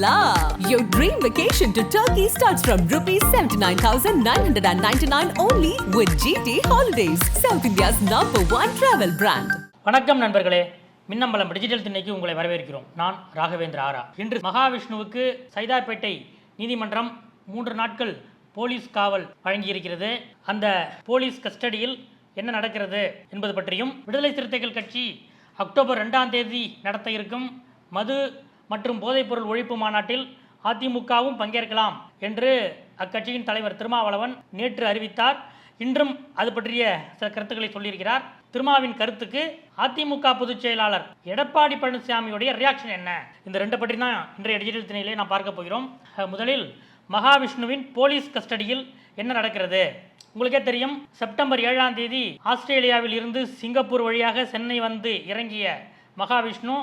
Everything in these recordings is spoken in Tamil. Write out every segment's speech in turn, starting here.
la! Your dream vacation to Turkey starts from rupees 79,999 only with GT Holidays, South India's number one travel brand. வணக்கம் நண்பர்களே. மின்னம்பலம் டிஜிட்டல் திண்ணைக்கு உங்களை வரவேற்கிறோம். நான் ராகவேந்திர ஆரா. இன்று மகாவிஷ்ணுவுக்கு சைதாப்பேட்டை நீதிமன்றம் மூன்று நாட்கள் போலீஸ் காவல் வழங்கியிருக்கிறது. அந்த போலீஸ் கஸ்டடியில் என்ன நடக்கிறது என்பது பற்றியும் விடுதலை சிறுத்தைகள் கட்சி அக்டோபர் ரெண்டாம் தேதி நடத்த இருக்கும் மது மற்றும் போதைப்பொருள் ஒழிப்பு மாநாட்டில் அதிமுகவும் பங்கேற்கலாம் என்று அக்கட்சியின் தலைவர் திருமாவளவன் நேற்று அறிவித்தார். இன்றும் அது பற்றிய சில கருத்துக்களை சொல்லியிருக்கிறார். திருமாவின் கருத்துக்கு அதிமுக பொதுச் செயலாளர் எடப்பாடி பழனிசாமியுடைய ரியாக்ஷன் என்ன? இந்த ரெண்டு பற்றி தான் இன்றைய டிஜிட்டல் திணையிலே நாம் பார்க்க போகிறோம். முதலில் மகாவிஷ்ணுவின் போலீஸ் கஸ்டடியில் என்ன நடக்கிறது? உங்களுக்கே தெரியும் செப்டம்பர் ஏழாம் தேதி ஆஸ்திரேலியாவில் இருந்து சிங்கப்பூர் வழியாக சென்னை வந்து இறங்கிய மகாவிஷ்ணு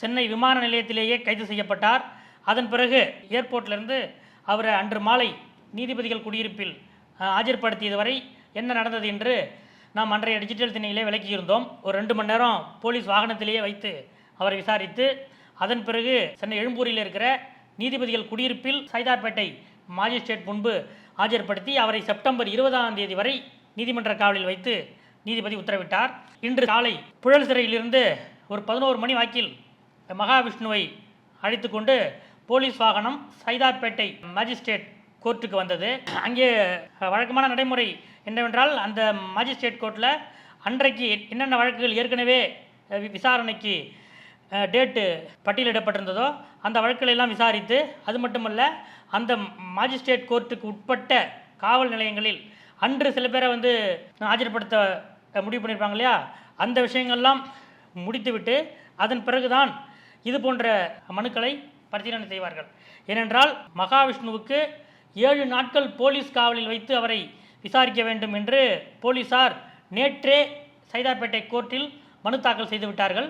சென்னை விமான நிலையத்திலேயே கைது செய்யப்பட்டார். அதன் பிறகு ஏர்போர்ட்லேருந்து அவரை அன்று மாலை நீதிபதிகள் குடியிருப்பில் ஆஜர்படுத்தியது வரை என்ன நடந்தது என்று நாம் அன்றைய டிஜிட்டல் திணையிலே விளக்கியிருந்தோம். ஒரு ரெண்டு மணி நேரம் போலீஸ் வாகனத்திலேயே வைத்து அவரை விசாரித்து அதன் பிறகு சென்னை எழும்பூரில் இருக்கிற நீதிபதிகள் குடியிருப்பில் சைதார்பேட்டை மாஜிஸ்ட்ரேட் முன்பு ஆஜர்படுத்தி அவரை செப்டம்பர் இருபதாம் தேதி வரை நீதிமன்ற காவலில் வைத்து நீதிபதி உத்தரவிட்டார். இன்று காலை புழல் சிறையிலிருந்து ஒரு பதினோரு மணி வாக்கில் மகாவிஷ்ணுவை அழைத்து கொண்டு போலீஸ் வாகனம் சைதாப்பேட்டை மேஜிஸ்ட்ரேட் கோர்ட்டுக்கு வந்தது. அங்கே வழக்கமான நடைமுறை என்னவென்றால் அந்த மேஜிஸ்ட்ரேட் கோர்ட்டில் அன்றைக்கு என்னென்ன வழக்குகள் ஏற்கனவே விசாரணைக்கு டேட்டு பட்டியலிடப்பட்டிருந்ததோ அந்த வழக்குகளெல்லாம் விசாரித்து அது மட்டுமல்ல அந்த மாஜிஸ்ட்ரேட் கோர்ட்டுக்கு உட்பட்ட காவல் நிலையங்களில் அன்று சில பேரை வந்து ஆஜர்படுத்த முடிவு பண்ணியிருப்பாங்க இல்லையா? அந்த விஷயங்கள்லாம் முடித்துவிட்டு அதன் பிறகுதான் இது போன்ற மனுக்களை பரிசீலனை செய்வார்கள். ஏனென்றால் மகாவிஷ்ணுவுக்கு ஏழு நாட்கள் போலீஸ் காவலில் வைத்து அவரை விசாரிக்க வேண்டும் என்று போலீசார் நேற்றே சைதாப்பேட்டை கோர்ட்டில் மனு தாக்கல் செய்து விட்டார்கள்.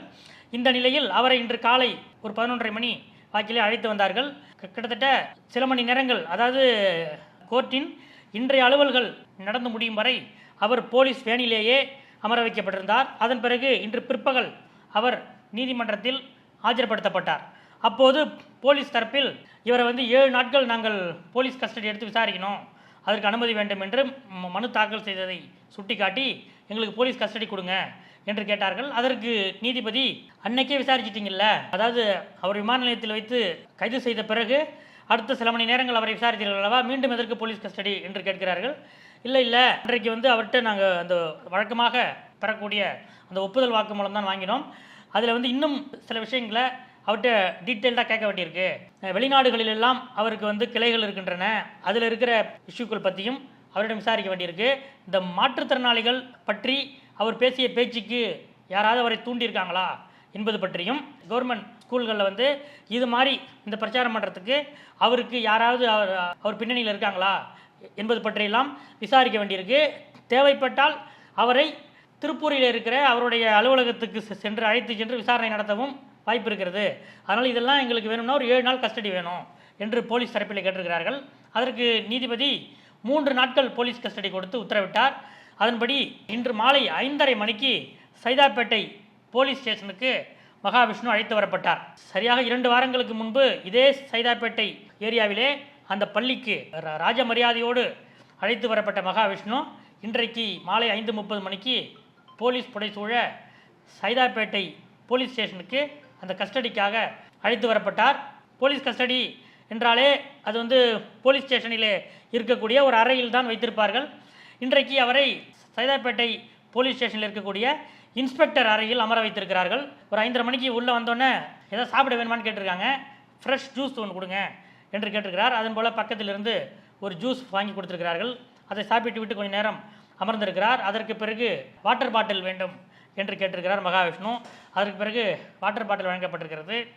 இந்த நிலையில் அவரை இன்று காலை ஒரு பதினொன்றரை மணி வாக்கிலே அழைத்து வந்தார்கள். கிட்டத்தட்ட சில மணி நேரங்கள் அதாவது கோர்ட்டின் இன்றைய அலுவல்கள் நடந்து முடியும் வரை அவர் போலீஸ் வேனிலேயே அமர வைக்கப்பட்டிருந்தார். அதன் பிறகு இன்று பிற்பகல் அவர் நீதிமன்றத்தில் ஆஜர்படுத்தப்பட்டார். அப்போது போலீஸ் தரப்பில் இவரை வந்து ஏழு நாட்கள் நாங்கள் போலீஸ் கஸ்டடி எடுத்து விசாரிக்கணும் அதற்கு அனுமதி வேண்டும் என்று ம- மனு தாக்கல் செய்ததை சுட்டிக்காட்டி எங்களுக்கு போலீஸ் கஸ்டடி கொடுங்க என்று கேட்டார்கள். அதற்கு நீதிபதி அன்னைக்கே விசாரிச்சிட்டிங்கல்ல? அதாவது அவர் விமான நிலையத்தில் வைத்து கைது செய்த பிறகு அடுத்த சில மணி நேரங்கள் அவரை விசாரித்தீர்கள் அல்லவா? மீண்டும் எதற்கு போலீஸ் கஸ்டடி? என்று கேட்கிறார்கள். இல்லை இல்லை. அன்றைக்கு வந்து அவர்கிட்ட நாங்கள் அந்த வழக்கமாக பெறக்கூடிய அந்த ஒப்புதல் வாக்கு மூலம் தான் வாங்கினோம். அதில் வந்து இன்னும் சில விஷயங்களை அவர்கிட்ட டீட்டெயில்டாக கேட்க வேண்டியிருக்கு. வெளிநாடுகளிலெல்லாம் அவருக்கு வந்து கிளைகள் இருக்கின்றன. அதில் இருக்கிற இஷ்யூக்கள் பற்றியும் அவரிடம் விசாரிக்க வேண்டியிருக்கு. இந்த மாற்றுத்திறனாளிகள் பற்றி அவர் பேசிய பேச்சுக்கு யாராவது அவரை தூண்டியிருக்காங்களா என்பது பற்றியும் கவர்மெண்ட் ஸ்கூல்களில் வந்து இது மாதிரி இந்த பிரச்சாரம் பண்ணுறதுக்கு அவருக்கு யாராவது அவர் அவர் பின்னணியில் இருக்காங்களா என்பது பற்றியெல்லாம் விசாரிக்க வேண்டியிருக்கு. தேவைப்பட்டால் அவரை திருப்பூரில் இருக்கிற அவருடைய அலுவலகத்துக்கு செ- சென்று அழைத்து சென்று விசாரணை நடத்தவும் வாய்ப்பு இருக்கிறது. அதனால் இதெல்லாம் எங்களுக்கு வேணும்னா ஒரு ஏழு நாள் கஸ்டடி வேணும் என்று போலீஸ் தரப்பில் கேட்டிருக்கிறார்கள். அதற்கு நீதிபதி மூன்று நாட்கள் போலீஸ் கஸ்டடி கொடுத்து உத்தரவிட்டார். அதன்படி இன்று மாலை ஐந்தரை மணிக்கு சைதாப்பேட்டை போலீஸ் ஸ்டேஷனுக்கு மகாவிஷ்ணு அழைத்து வரப்பட்டார். சரியாக இரண்டு வாரங்களுக்கு முன்பு இதே சைதாப்பேட்டை ஏரியாவிலே அந்த பள்ளிக்கு ராஜ மரியாதையோடு அழைத்து வரப்பட்ட மகாவிஷ்ணு இன்றைக்கு மாலை ஐந்து முப்பது மணிக்கு போலீஸ் புடைசூழ சைதாப்பேட்டை போலீஸ் ஸ்டேஷனுக்கு அந்த கஸ்டடிக்காக அழைத்து வரப்பட்டார். போலீஸ் கஸ்டடி என்றாலே அது வந்து போலீஸ் ஸ்டேஷனிலே இருக்கக்கூடிய ஒரு அறையில் தான் வைத்திருப்பார்கள். இன்றைக்கு அவரை சைதாப்பேட்டை போலீஸ் ஸ்டேஷனில் இருக்கக்கூடிய இன்ஸ்பெக்டர் அறையில் அமர வைத்திருக்கிறார்கள். ஒரு ஐந்தரை மணிக்கு உள்ளே வந்தோடனே ஏதோ சாப்பிட வேணுமான்னு கேட்டிருக்காங்க. ஃப்ரெஷ் ஜூஸ் ஒன்று கொடுங்க என்று கேட்டிருக்கிறார். அதன் போல் பக்கத்திலிருந்து ஒரு ஜூஸ் வாங்கி கொடுத்துருக்கிறார்கள். அதை சாப்பிட்டு விட்டு கொஞ்ச நேரம் அமர்ந்திருக்கிறார். அதற்கு பிறகு வாட்டர் பாட்டில் வேண்டும் என்று கேட்டிருக்கிறார் மகாவிஷ்ணு. அதற்கு பிறகு வாட்டர் பாட்டில் வழங்கப்பட்டிருக்கிறது.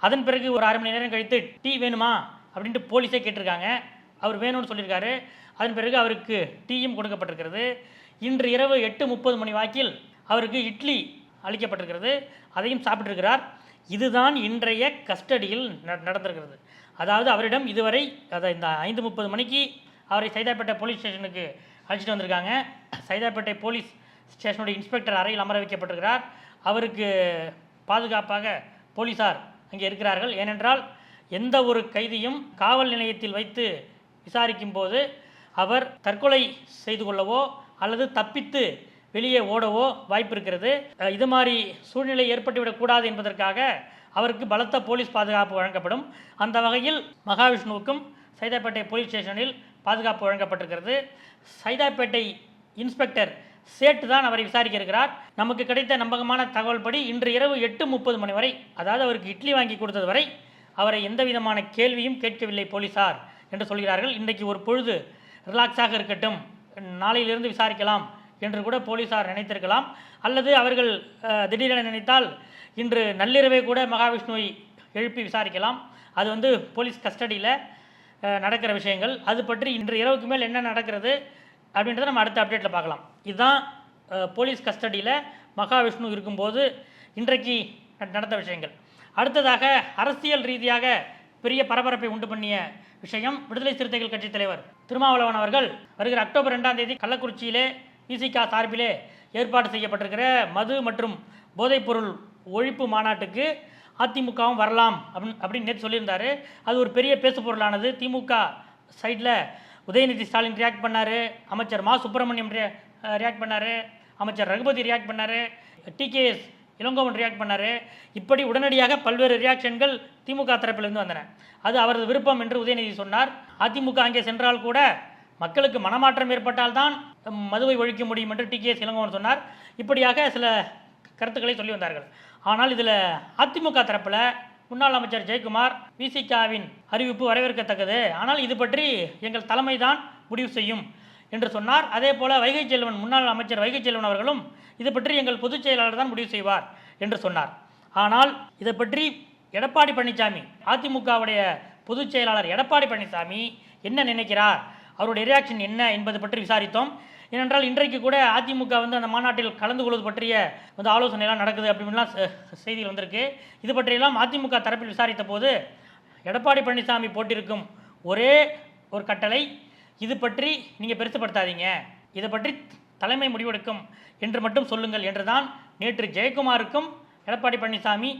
அதன் பிறகு ஒரு அரை மணி நேரம் கழித்து டீ வேணுமா? அப்படின்ட்டு போலீஸே கேட்டிருக்காங்க. அவர் வேணும்னு சொல்லியிருக்காரு. அதன் பிறகு அவருக்கு டீயும் கொடுக்கப்பட்டிருக்கிறது. இன்று இரவு எட்டு முப்பது மணி வாக்கில் அவருக்கு இட்லி அளிக்கப்பட்டிருக்கிறது. அதையும் சாப்பிட்டிருக்கிறார். இதுதான் இன்றைய கஸ்டடியில் நட- நடந்திருக்கிறது. அதாவது அவரிடம் இதுவரை அதை இந்த ஐந்து முப்பது மணிக்கு அவரை சைதாப்பேட்டை போலீஸ் ஸ்டேஷனுக்கு அழைச்சிட்டு வந்திருக்காங்க. சைதாப்பேட்டை போலீஸ் ஸ்டேஷனுடைய இன்ஸ்பெக்டர் அறையில் அமர வைக்கப்பட்டிருக்கிறார். அவருக்கு பாதுகாப்பாக போலீசார் அங்கே இருக்கிறார்கள். ஏனென்றால் எந்த ஒரு கைதியும் காவல் நிலையத்தில் வைத்து விசாரிக்கும் போது அவர் தற்கொலை செய்து கொள்ளவோ அல்லது தப்பித்து வெளியே ஓடவோ வாய்ப்பு இருக்கிறது. இது மாதிரி சூழ்நிலை ஏற்பட்டுவிடக்கூடாது என்பதற்காக அவருக்கு பலத்த போலீஸ் பாதுகாப்பு வழங்கப்படும். அந்த வகையில் மகாவிஷ்ணுவுக்கும் சைதாப்பேட்டை போலீஸ் ஸ்டேஷனில் பாதுகாப்பு வழங்கப்பட்டிருக்கிறது. சைதாப்பேட்டை இன்ஸ்பெக்டர் சேட்டு தான் அவரை விசாரிக்க இருக்கிறார் நமக்கு கிடைத்த நம்பகமான தகவல் படி இன்று இரவு எட்டு முப்பது மணி வரை அதாவது அவருக்கு இட்லி வாங்கி கொடுத்தது வரை அவரை எந்த விதமான கேள்வியும் கேட்கவில்லை போலீசார் என்று சொல்கிறார்கள். இன்றைக்கு ஒரு பொழுது ரிலாக்ஸாக இருக்கட்டும் நாளையிலிருந்து விசாரிக்கலாம் என்று கூட போலீசார் நினைத்திருக்கலாம். அல்லது அவர்கள் திடீரென நினைத்தால் இன்று நள்ளிரவே கூட மகாவிஷ்ணுவை எழுப்பி விசாரிக்கலாம். அது வந்து போலீஸ் கஸ்டடியில் நடக்கிற விஷயங்கள். அது பற்றி இன்று இரவுக்கு மேல் என்ன நடக்கிறது அப்படின்றத நம்ம அடுத்த அப்டேட்டில் பார்க்கலாம். இதுதான் போலீஸ் கஸ்டடியில் மகாவிஷ்ணு இருக்கும்போது இன்றைக்கு ந- நடந்த விஷயங்கள். அடுத்ததாக அரசியல் ரீதியாக பெரிய பரபரப்பை உண்டு பண்ணிய விஷயம் விடுதலை சிறுத்தைகள் கட்சித் தலைவர் திருமாவளவன் அவர்கள் வருகிற அக்டோபர் ரெண்டாம் தேதி கள்ளக்குறிச்சியிலே விசிகா சார்பிலே ஏற்பாடு செய்யப்பட்டிருக்கிற மது மற்றும் போதைப்பொருள் ஒழிப்பு மாநாட்டுக்கு அதிமுகவும் வரலாம் அப்படின்னு அப்படின்னு நேற்று சொல்லியிருந்தாரு. அது ஒரு பெரிய பேசு பொருளானது. திமுக சைடில் உதயநிதி ஸ்டாலின் ரியாக்ட் பண்ணார். அமைச்சர் மா சுப்பிரமணியம் ரியாக்ட் பண்ணார். அமைச்சர் ரகுபதி ரியாக்ட் பண்ணார். டிகேஎஸ் இளங்கோவன் ரியாக்ட் பண்ணார். இப்படி உடனடியாக பல்வேறு ரியாக்ஷன்கள் திமுக தரப்பிலிருந்து வந்தன. அது அவரது விருப்பம் என்று உதயநிதி சொன்னார். அதிமுக அங்கே சென்றால் கூட மக்களுக்கு மனமாற்றம் ஏற்பட்டால்தான் மதுவை ஒழிக்க முடியும் என்று டிகேஎஸ் இளங்கோவன் சொன்னார். இப்படியாக சில கருத்துக்களை சொல்லி வந்தார்கள். ஆனால் இதில் அதிமுக தரப்பில் முன்னாள் அமைச்சர் ஜெயக்குமார் விசிகாவின் அறிவிப்பு வரவேற்கத்தக்கது. ஆனால் இது பற்றி எங்கள் தலைமை தான் முடிவு செய்யும் என்று சொன்னார். அதே போல வைகை செல்வன் முன்னாள் அமைச்சர் வைகை செல்வன் அவர்களும் இது பற்றி எங்கள் பொதுச் செயலாளர் தான் முடிவு செய்வார் என்று சொன்னார். ஆனால் இதை பற்றி எடப்பாடி பழனிசாமி அதிமுகவுடைய பொதுச் செயலாளர் எடப்பாடி பழனிசாமி என்ன நினைக்கிறார்? அவருடைய ரியாக்ஷன் என்ன என்பது பற்றி விசாரித்தோம். ஏனென்றால் இன்றைக்கு கூட அதிமுக வந்து அந்த மாநாட்டில் கலந்து கொள்வது பற்றிய வந்து ஆலோசனைலாம் நடக்குது அப்படின்லாம் செய்திகள் வந்திருக்கு. இது பற்றியெல்லாம் அதிமுக தரப்பில் விசாரித்த போது எடப்பாடி பழனிசாமி போட்டிருக்கும் ஒரே ஒரு கட்டளை இது பற்றி நீங்கள் பெருசுப்படுத்தாதீங்க. இதை பற்றி தலைமை முடிவெடுக்கும் என்று மட்டும் சொல்லுங்கள் என்றுதான் நேற்று ஜெயக்குமாருக்கும் எடப்பாடி பழனிசாமி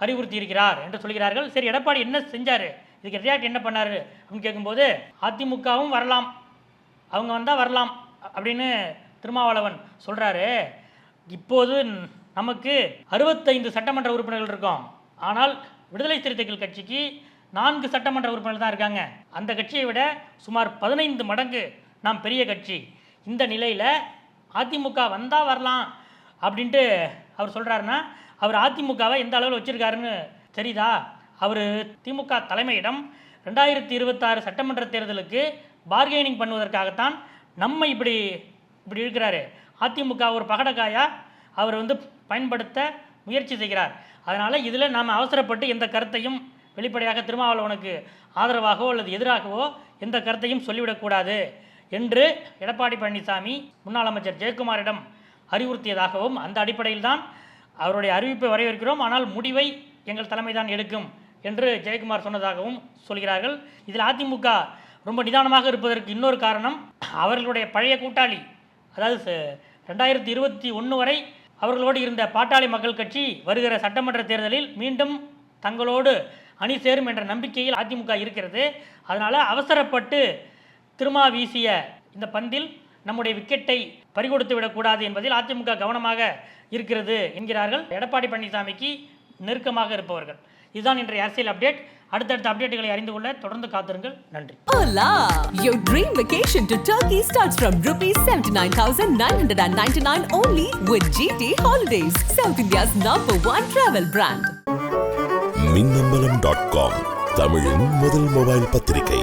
அறிவுறுத்தி இருக்கிறார் என்று சொல்கிறார்கள். சரி எடப்பாடி என்ன செஞ்சார்? இதுக்கு ரியாக்ட் என்ன பண்ணாரு? அப்படின்னு கேட்கும்போது அதிமுகவும் வரலாம். அவங்க வந்தால் வரலாம். அப்படின்னு திருமாவளவன் சொல்கிறாரு இப்போது நமக்கு அறுபத்தைந்து சட்டமன்ற உறுப்பினர்கள் இருக்கோம். ஆனால் விடுதலை சிறுத்தைகள் கட்சிக்கு நான்கு சட்டமன்ற உறுப்பினர்கள் தான் இருக்காங்க. அந்த கட்சியை விட சுமார் பதினைந்து மடங்கு நாம் பெரிய கட்சி. இந்த நிலையில் அதிமுக வந்தால் வரலாம் அப்படின்ட்டு அவர் சொல்கிறாருன்னா அவர் அதிமுகவை எந்த அளவில் வச்சுருக்காருன்னு தெரியுதா? அவர் திமுக தலைமையிடம் ரெண்டாயிரத்தி இருபத்தாறு சட்டமன்ற தேர்தலுக்கு பார்கெனிங் பண்ணுவதற்காகத்தான் நம்ம இப்படி இப்படி இருக்கிறாரு. அதிமுக ஒரு பகடக்காயாக அவர் வந்து பயன்படுத்த முயற்சி செய்கிறார். அதனால் இதில் நாம் அவசரப்பட்டு எந்த கருத்தையும் வெளிப்படையாக திருமாவளவனுக்கு ஆதரவாகவோ அல்லது எதிராகவோ எந்த கருத்தையும் சொல்லிவிடக்கூடாது என்று எடப்பாடி பழனிசாமி முன்னாள் அமைச்சர் ஜெயக்குமாரிடம் அறிவுறுத்தியதாகவும் அந்த அடிப்படையில் தான் அவருடைய அறிவிப்பை வரவேற்கிறோம். ஆனால் முடிவை எங்கள் தலைமை தான் எடுக்கும் என்று ஜெயக்குமார் சொன்னதாகவும் சொல்கிறார்கள். இதில் அதிமுக ரொம்ப நிதானமாக இருப்பதற்கு இன்னொரு காரணம் அவர்களுடைய பழைய கூட்டாளி. அதாவது ச- ரெண்டாயிரத்தி இருபத்தி ஒன்று வரை அவர்களோடு இருந்த பாட்டாளி மக்கள் கட்சி வருகிற சட்டமன்ற தேர்தலில் மீண்டும் தங்களோடு அணி சேரும் என்ற நம்பிக்கையில் அதிமுக இருக்கிறது. அதனால் அவசரப்பட்டு திருமா வீசிய இந்த பந்தில் நம்முடைய விக்கெட்டை பறிகொடுத்து விடக்கூடாது என்பதில் அதிமுக கவனமாக இருக்கிறது என்கிறார்கள் எடப்பாடி பழனிசாமிக்கு நெருக்கமாக இருப்பவர்கள். இதுதான் இன்றைய அரசியல் அப்டேட். அடுத்தடுத்த அப்டேட்டுகளை அறிந்து கொள்ள தொடர்ந்து காத்திருங்கள் நன்றி Hola! Your dream vacation to Turkey starts from rupees 79,999 only with GT Holidays, South India's number one travel brand. Minnambalam dot com தமிழின் முதல் மொபைல் பத்திரிகை